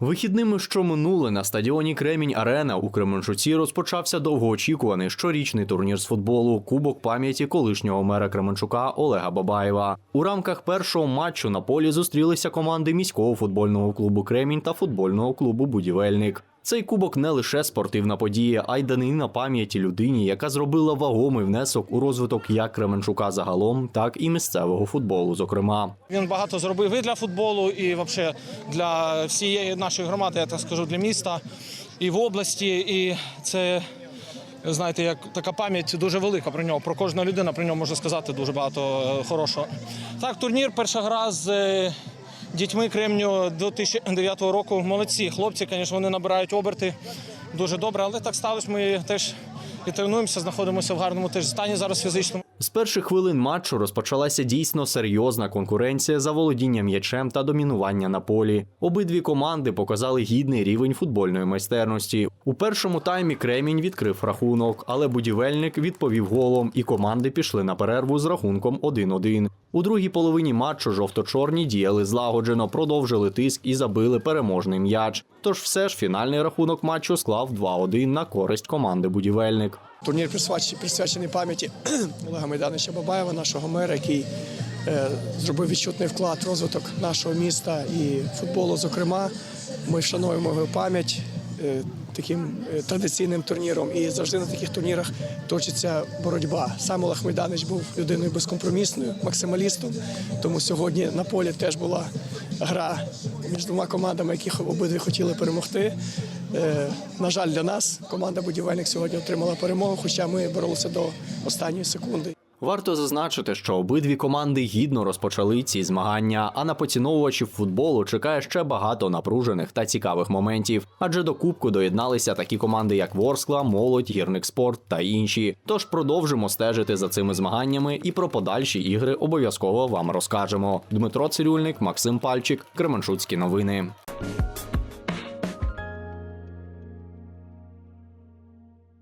Вихідними, що минули на стадіоні Кремінь Арена у Кременчуці розпочався довгоочікуваний щорічний турнір з футболу Кубок пам'яті колишнього мера Кременчука Олега Бабаєва. У рамках першого матчу на полі зустрілися команди міського футбольного клубу Кремінь та футбольного клубу Будівельник. Цей кубок не лише спортивна подія, а й данина пам'яті людині, яка зробила вагомий внесок у розвиток як Кременчука загалом, так і місцевого футболу. Зокрема, Він багато зробив і для футболу, і взагалі для всієї нашої громади, я так скажу, для міста і в області. І це, знаєте, як така пам'ять дуже велика про нього. Про кожну людину про нього можна сказати дуже багато е, хорошого. Так, турнір, перша гра з е, дітьми Кремню 2009 року. Молодці. Хлопці, звісно, вони набирають оберти дуже добре, але так сталося. Ми теж і тренуємося, знаходимося в гарному теж стані зараз фізичному. З перших хвилин матчу розпочалася дійсно серйозна конкуренція за володіння м'ячем та домінування на полі. Обидві команди показали гідний рівень футбольної майстерності. У першому таймі Кремінь відкрив рахунок, але будівельник відповів голом, і команди пішли на перерву з рахунком 1-1. У другій половині матчу жовто-чорні діяли злагоджено, продовжили тиск і забили переможний м'яч. Тож все ж фінальний рахунок матчу склав 2-1 на користь команди будівельник. Турнір присвячений, пам'яті Олега Майдановича Бабаєва, нашого мера, який е, зробив відчутний вклад в розвиток нашого міста і футболу. Зокрема, ми вшановуємо його пам'ять е, таким е, традиційним турніром. І завжди на таких турнірах точиться боротьба. Сам Олег Майданович був людиною безкомпромісною, максималістом. Тому сьогодні на полі теж була гра між двома командами, яких обидві хотіли перемогти. На жаль, для нас команда будівельник сьогодні отримала перемогу, хоча ми боролися до останньої секунди. Варто зазначити, що обидві команди гідно розпочали ці змагання, а на поціновувачів футболу чекає ще багато напружених та цікавих моментів. Адже до кубку доєдналися такі команди, як Ворскла, Молодь, Гірник Спорт та інші. Тож продовжимо стежити за цими змаганнями і про подальші ігри обов'язково вам розкажемо. Дмитро Цирюльник, Максим Пальчик, Кременчуцькі новини.